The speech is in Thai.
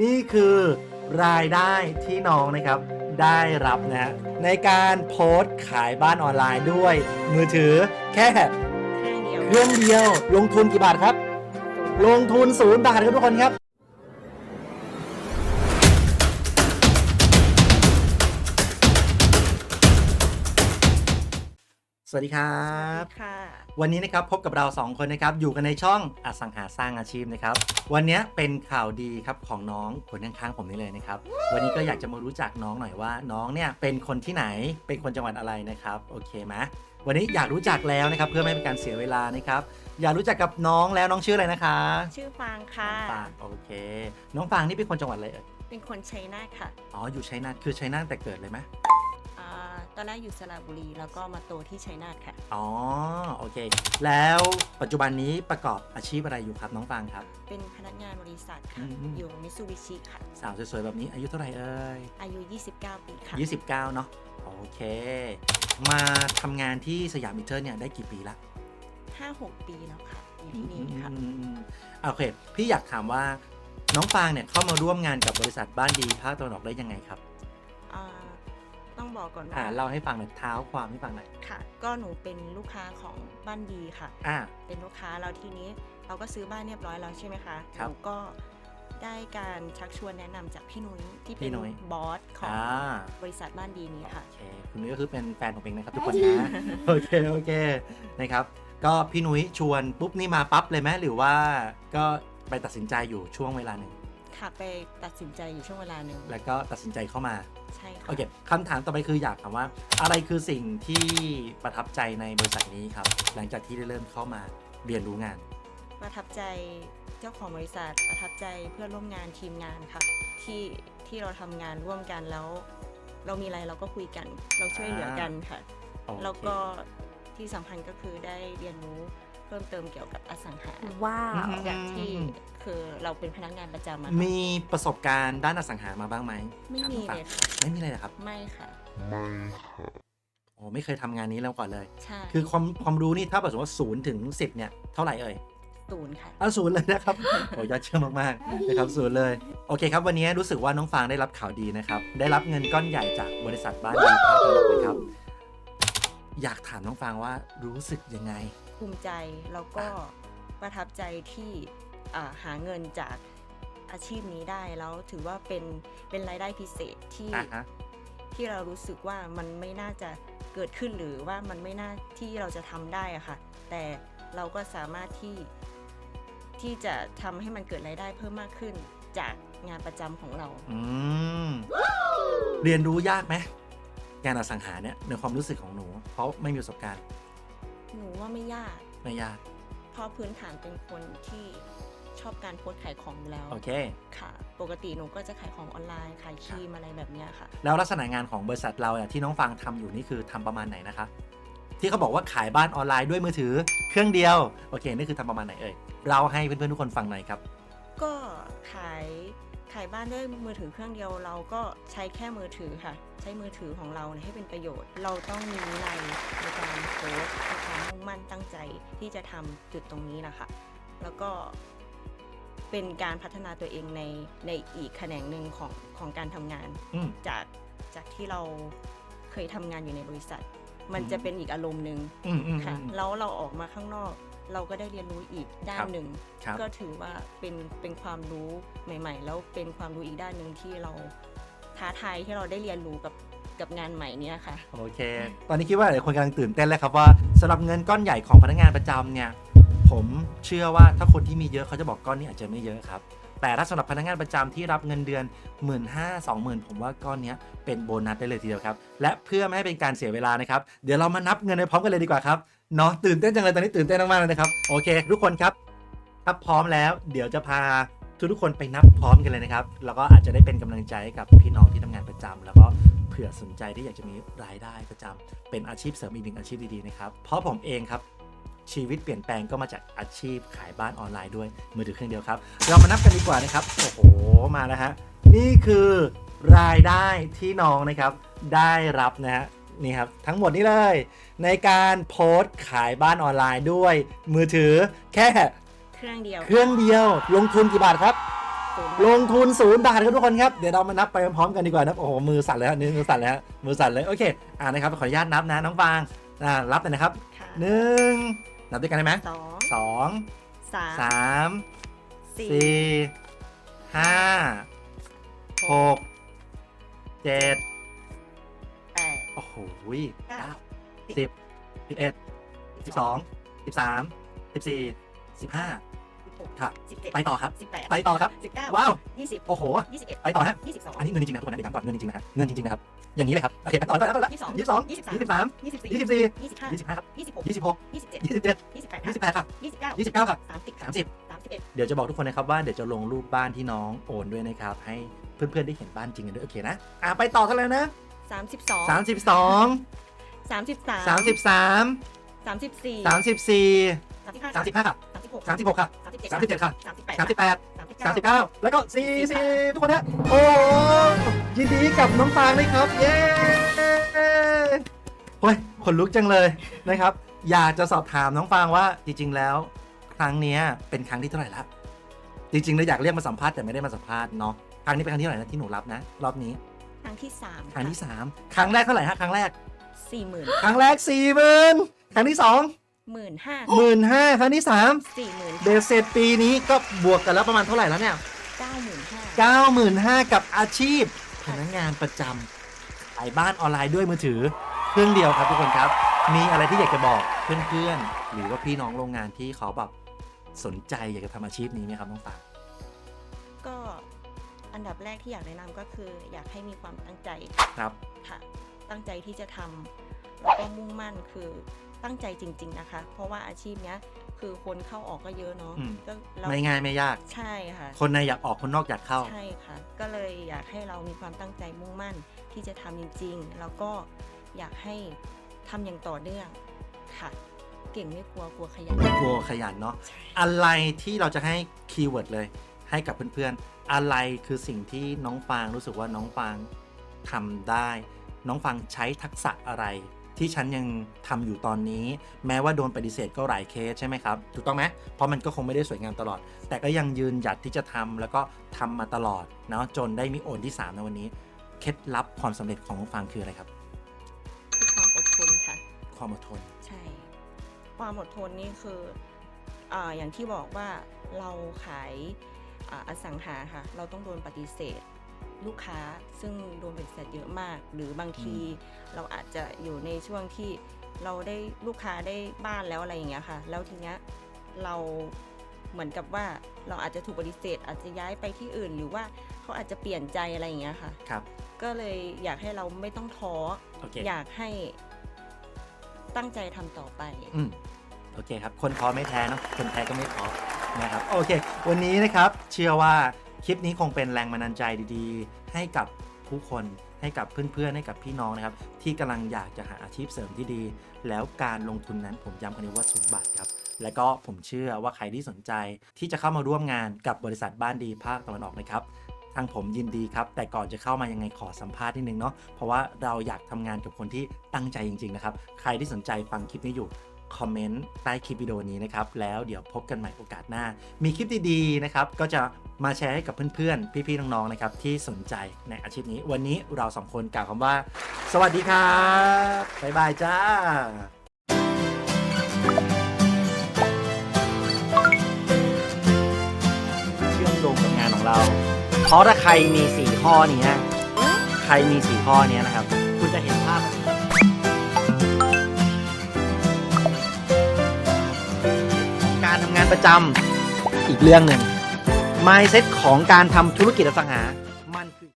นี่คือรายได้ที่น้องนะครับได้รับนะฮะในการโพสต์ขายบ้านออนไลน์ด้วย มือถือแค่เครื่องเดียวเครื่องเดียวลงทุนกี่บาทครับ ลงทุนศูนย์บาทครับทุกคนครับ สวัสดีครับค่ะวันนี้นะครับพบกับเรา 2 คนนะครับ อยู่กันในช่องอสังหาสร้างอาชีพนะครับ วันนี้เป็นข่าวดีครับของน้องคนข้างๆผมนี่เลยนะครับ วันนี้ก็อยากจะมารู้จักน้องหน่อยว่า น้องเนี่ยเป็นคนที่ไหนเป็นคนจังหวัดอะไรนะครับ โอเคไหมวันนี้อยากรู้จักแล้วนะครับ เพื่อไม่ให้เป็นการเสียเวลานะครับ อยากรู้จักกับน้องแล้วน้องชื่ออะไรนะคะ ชื่อฟางค่ะฟางโอเค น้องฟางนี่เป็นคนจังหวัดอะไรเอ่ยเป็นคนชัยนาทค่ะอ๋ออยู่ชัยนาทคือชัยนาทแต่เกิดเลยไหมอ่า ตอนแรกอยู่สระบุรี แล้วก็มาโตที่ชัยนาทค่ะ อ๋อ โอเค แล้วปัจจุบันนี้ประกอบอาชีพอะไรอยู่ครับน้องฟางครับ เป็นพนักงานบริษัทค่ะ อืม อยู่มิตซูบิชิค่ะ สาวสวยๆแบบนี้อายุเท่าไหร่เอ่ย อายุ 29 ปีค่ะ 29 เนาะโอเค มาทำงานที่สยามมิเตอร์เนี่ยได้กี่ปีละ5-6 ปีแล้วค่ะอยู่ที่นี่ค่ะ อืมอืมโอเค พี่อยากถามว่าน้องฟางเนี่ยเข้ามาร่วมงานกับบริษัทบ้านดีภาคตะวันออกได้ยังไงครับ อ่า ต้องบอกก่อนอ่าว่าเล่าให้ฟังหน่อยเท้าความให้ฟังหน่อยค่ะ ก็หนูเป็นลูกค้าของบ้านดีค่ะ อ่า เป็นลูกค้าแล้วทีนี้เราก็ซื้อบ้านเรียบร้อยแล้วใช่ไหมคะครับหนูก็ได้การชักชวนแนะนำจากพี่นุ้ยที่พี่เป็นนุ้ย บอสของอ่าบริษัทบ้านดีนี้ค่ะ โอเคคุณนุ้ยก็คือเป็นแฟนของเองนะครับทุกคนนะ โอเคโอเคนะครับ ก็พี่นุ้ยชวนปุ๊บนี่มาปั๊บเลยไหมหรือว่าก็ไปตัดสินใจอยู่ช่วงเวลาหนึ่ง ค่ะไปตัดสินใจอยู่ช่วงเวลาหนึ่งแล้วก็ตัดสินใจเข้ามาใช่ค่ะโอเคคำถามต่อไปคืออยากถามว่า อะไรคือสิ่งที่ประทับใจในบริษัทนี้ครับ หลังจากที่ได้เริ่มเข้ามาเรียนรู้งาน ประทับใจเจ้าของบริษัทประทับใจเพื่อนร่วมงานทีมงานค่ะที่ที่เราทำงานร่วมกันแล้ว เรามีอะไรเราก็คุยกัน เราช่วยเหลือกันค่ะโอเคแล้วก็ที่สำคัญก็คือได้เรียนรู้เพิ่มเติมเกี่ยวกับอสังหาว้าว จากที่คือเราเป็นพนักงานประจำอะมีประสบการณ์ด้านอสังหามาบ้างไหมไม่ถามีน้องเลฟังยค่ะไม่มีเลยเหรอครับไม่ค่ะโอ้ไม่เคยทำงานนี้แล้วก่อนเลยใช่คือความความรู้นี่ถ้าแบบสมมติว่าศูนย์ถึงสิบเนี่ยเท่าไหร่เอ่ยศูนย์ค่ะอะศูนย์เลยนะครับโอ้ยอดเชื่อมากๆนะครับศูนย์เลยโอเคครับ วันนี้รู้สึกว่าน้องฟางได้รับข่าวดีนะครับ ได้รับเงินก้อนใหญ่จากบริษัทบ้านดีภาคตะวันออกนะครับ อยากถามน้องฟางว่ารู้สึกยังไง ภูมิใจแล้วก็ประทับใจที่อ่าหาเงินจากอาชีพนี้ได้แล้วถือว่าเป็นเป็นรายได้พิเศษที่อะฮะที่เรารู้สึกว่ามันไม่น่าจะเกิดขึ้นหรือว่ามันไม่น่าที่เราจะทำได้อะค่ะ แต่เราก็สามารถที่ที่จะทำให้มันเกิดรายได้เพิ่มมากขึ้นจากงานประจำของเราอืมเรียนรู้ยากไหมงานอสังหาเนี่ยในความรู้สึกของหนู เพราะไม่มีประสบการณ์ หนูว่าไม่ยาก ไม่ยาก เพราะพื้นฐานเป็นคนที่ชอบการโพสต์ขายของอยู่แล้ว โอเค ค่ะ ปกติหนูก็จะขายของออนไลน์ขายครีมอะไรแบบเนี้ยค่ะ แล้วลักษณะงานของบริษัทเราเนี่ยที่น้องฟังทำอยู่นี่คือทำประมาณไหนนะคะ ที่เขาบอกว่าขายบ้านออนไลน์ด้วยมือถือเครื่องเดียว โอเค นี่คือทำประมาณไหนเอ่ย เราให้เพื่อนๆทุกคนฟังหน่อยครับ ก็ขาย ขายบ้านด้วยมือถือเครื่องเดียวเราก็ใช้แค่มือถือค่ะ ใช้มือถือของเราเนี่ยให้เป็นประโยชน์ เราต้องมีวินัยในการโพสต์มีความมุ่งมั่นตั้งใจที่จะทำจุดตรงนี้นะคะแล้วก็เป็นการพัฒนาตัวเองในในอีกแขนงหนึ่งของของการทำงานอืมจากจากที่เราเคยทำงานอยู่ในบริษัท มันอืมจะเป็นอีกอารมณ์หนึ่งอืมอืมค่ะอืมแล้วเราออกมาข้างนอก เราก็ได้เรียนรู้อีกด้าคนรับหนึ่ง ครับก็ถือว่าเป็นเป็นความรู้ใหม่ ๆ แล้วเป็นความรู้อีกด้านหนึ่งที่เราท้าทายที่เราได้เรียนรู้กับกับงานใหม่เนี้ยค่ะ โอเค ตอนนี้คิดว่าหลายคนกำลังตื่นเต้นแล้วครับว่าสำหรับเงินก้อนใหญ่ของพนักงานประจำเนี่ย ผมเชื่อว่าถ้าคนที่มีเยอะเขาจะบอกก้อนนี้อาจจะไม่เยอะครับ แต่ถ้าสำหรับพนักงานประจำที่รับเงินเดือน 1 5ื่นห้าสองหมผมว่าก้อนนี้เป็นโบนัสได้เลยทีเดียวครับ และเพื่อไม่ให้เป็นการเสียเวลานะครับ เดี๋ยวเรามานับเงินไปพร้อมกันเลยดีกว่าครับเนาะตื่นเต้นจังเลยตอนนี้ตื่นเต้นมากๆเลยนะครับโอเค ทุกคนครับถ้าพร้อมแล้ว เดี๋ยวจะพาทุกทุกคนไปนับพร้อมกันเลยนะครับ แล้วก็อาจจะได้เป็นกำลังใจให้กับพี่น้องที่ทำงานประจำแล้วก็เผื่อสนใจที่อยากจะมีรายได้ประจำเป็นอาชีพเสริมอีกหนึ่งอาชีพดีๆนะครับ เพราะผมเองครับ ชีวิตเปลี่ยนแปลงก็มาจากอาชีพขายบ้านออนไลน์ด้วยมือถือเครื่องเดียวครับ เรามานับกันดีกว่านะครับ โอ้โห มาแล้วฮะ นี่คือรายได้ที่น้องนะครับได้รับนะฮะนี่ครับทั้งหมดนี้เลย ในการโพสต์ขายบ้านออนไลน์ด้วย มือถือแค่เครื่องเดียว เครื่องเดียว ลงทุนกี่บาทครับศูนย์ลงทุนศูนย์บาทครับทุกคนครับ เดี๋ยวเรามานับไปพร้อมๆกันดีกว่านะโอ้โหมือสั่นเลยฮะนี่มือสั่นเลยฮะมือสั่นเลยโอเคอ่านะครับขออนุญาตนับนะน้องฟางอ่ารับเลยนะครับค่ะหนึ่ง นับด้วยกันได้ไหมสองสองสามสามสี่สี่ห้าหกเจ็ดแปด โอ้โหเก้าเก้าสิบสิบเอ็ดสิบสองสิบสามสิบสี่สิบห้าสิบห กครับ สิบเจ็ดไปต่อครับ สิบแปดไปต่อครับ สิบเก้าว้าว ยี่สิบโอ้โห ยี่สิบเอ็ดไปต่อฮะ ยี่สิบสอง อันนี้เงินจริงๆนะทุกคนนะเดี๋ยวถามก่อนเงินจริงๆนะฮะเงินจริงๆนะครับ อย่างนี้เลยครับโอเคไปต่อไปต่อไปต่อยี่สิบสองยี่สิบสองยี่สิบสาม ยี่สิบสามยี่สิบสี่ยี่สิบสี่ยี่สิบห้ายี่สิบห้าครับยี่สิบหกยี่สิบหกยี่สิบเจ็ดยี่สิบเจ็ดยี่สิบแปดยี่สิบแปดครับยี่สิบเก้ายี่สิบเก้าครับสามสิบสามสิบ สามสิบเอ็ด เดี๋ยวจะบอกทุกคนนะครับว่าเดี๋ยวจะลงรูปบ้านที่น้องโอนด้วยนะครับ ให้เพื่อนๆได้เห็นบ้านจริงกันด้วยโอเคนะอะไปต่อกันเลยนะสามสิบสองสามสิบสองสามสิบสามสามสิบสามสามสิบสี่สามสิบสี่สามสิบห้าสามสิบห้าครับสามสิบหกสามสิบหกครับ สามสิบเจ็ดสามสิบเจ็ดครับสามสิบแปดสามสิบแปดสามสิบสามสิบเก้าเก้าแล้วก็สี่สี่ทุกคนนะโอ้โหยินดีกับน้องฟางด้วยครับ เย้โอ้ยขนลุกจังเลยนะครับ อยากจะสอบถามน้องฟางว่าจริง ๆ แล้ว ครั้งเนี้ยเป็นครั้งที่เท่าไหร่ละจริงๆเราอยากเรียกมาสัมภาษณ์แต่ไม่ได้มาสัมภาษณ์เนาะครั้งนี้เป็นครั้งที่เท่าไหร่นะที่หนูรับนะ รอบนี้ครั้งที่สามครั้งที่สามครั้งแรกเท่าไหร่ฮะครั้งแรกสี่หมื่นครั้งแรกสี่หมื่นครั้งที่สอง หมื่นห้าหมื่นห้าครั้งที่สามสี่หมื่นเดซเสร็จปีนี้ก็บวกกันแล้วประมาณเท่าไหร่แล้วเนี่ยเก้าหมื่นห้า95,000กับอาชีพ พนักงานประจำขายบ้านออนไลน์ด้วยมือถือ เครื่องเดียวครับทุกคนครับ มีอะไรที่อยากจะบอกเพื่อนๆ หรือว่าพี่น้องโรงงานที่เขาแบบสนใจอยากจะทำอาชีพนี้ไหมครับน้องปางก็อันดับแรกที่อยากแนะนำก็คือ อยากให้มีความตั้งใจครับค่ะ ตั้งใจที่จะทำแล้วก็มุ่งมั่นคือ ตั้งใจจริง ๆนะคะ เพราะว่าอาชีพเนี้ยคือคนเข้าออกก็เยอะเนาะอืม ก็เราไม่ง่ายไม่ยาก ใช่ค่ะ คนในอยากออกคนนอกอยากเข้า ใช่ค่ะ ก็เลยอยากให้เรามีความตั้งใจมุ่งมั่นที่จะทำจริงๆ แล้วก็อยากให้ทำอย่างต่อเนื่องค่ะ เก่งไม่กลัวกลัวขยันกลัวขยันเนาะ ใช่อะไรที่เราจะให้คีย์เวิร์ดเลย ให้กับเพื่อนๆ อะไรคือสิ่งที่น้องฟางรู้สึกว่าน้องฟางทำได้ น้องฟางใช้ทักษะอะไร ที่ฉันยังทำอยู่ตอนนี้ แม้ว่าโดนปฏิเสธก็หลายเคสใช่ไหมครับ ถูกต้องไหมเพราะมันก็คงไม่ได้สวยงามตลอด แต่ก็ยังยืนหยัดที่จะทำแล้วก็ทำมาตลอดเนาะจนได้มีโอนที่ 3 ในวันนี้ เคล็ดลับความสำเร็จของน้องฟางคืออะไรครับคือความอดทนค่ะ ความอดทน ใช่ ความอดทนนี่คืออาอย่างที่บอกว่าเราขายอาอสังหาค่ะ เราต้องโดนปฏิเสธ ลูกค้าซึ่งโดนปฏิเสธเยอะมาก หรือบางทีเราอาจจะอยู่ในช่วงที่เราได้ลูกค้าได้บ้านแล้วอะไรอย่างเงี้ยค่ะ แล้วทีเนี้ยเราเหมือนกับว่าเราอาจจะถูกปฏิเสธ อาจจะย้ายไปที่อื่น หรือว่าเขาอาจจะเปลี่ยนใจอะไรอย่างเงี้ยค่ะ ครับ ก็เลยอยากให้เราไม่ต้องท้อโอเคอยากให้ตั้งใจทำต่อไป อืมโอเคครับ คนท้อไม่แท้เนอะคนแท้ก็ไม่ท้อนะครับ โอเค วันนี้นะครับ เชื่อว่า คลิปนี้คงเป็นแรงบันดาลใจดีๆ ให้กับผู้คนให้กับเพื่อนๆ ให้กับพี่น้องนะครับ ที่กำลังอยากจะหาอาชีพเสริมที่ดี แล้วการลงทุนนั้นผมย้ำกันนี้ว่าศูนย์บาทครับ และก็ผมเชื่อว่าใครที่สนใจ ที่จะเข้ามาร่วมงานกับบริษัทบ้านดีภาคตะวันออกนะครับทางผมยินดีครับ แต่ก่อนจะเข้ามายังไงขอสัมภาษณ์นิดนึงเนาะเพราะว่าเราอยากทำงานกับคนที่ตั้งใจจริง ๆ นะครับ ใครที่สนใจฟังคลิปนี้อยู่ คอมเมนต์ใต้คลิปวิดีโอนี้นะครับ แล้วเดี๋ยวพบกันใหม่โอกาสหน้า มีคลิปดีๆนะครับ ก็จะมาแชร์ให้กับเพื่อนๆ พี่ๆ น้องๆ นะครับ ที่สนใจในอาชีพนี้ วันนี้เราสองคนกล่าวคำว่า สวัสดีครับ บ๊ายบายจ้าเชื่อมโยงงานของเราเพราะถ้าใครมีสี่ข้อนี้ ใครมีสี่ข้อนี้นะครับ คุณจะเห็นภาพ ทำงานประจำอีกเรื่องหนึ่ง mindset ของการทำธุรกิจอสังหา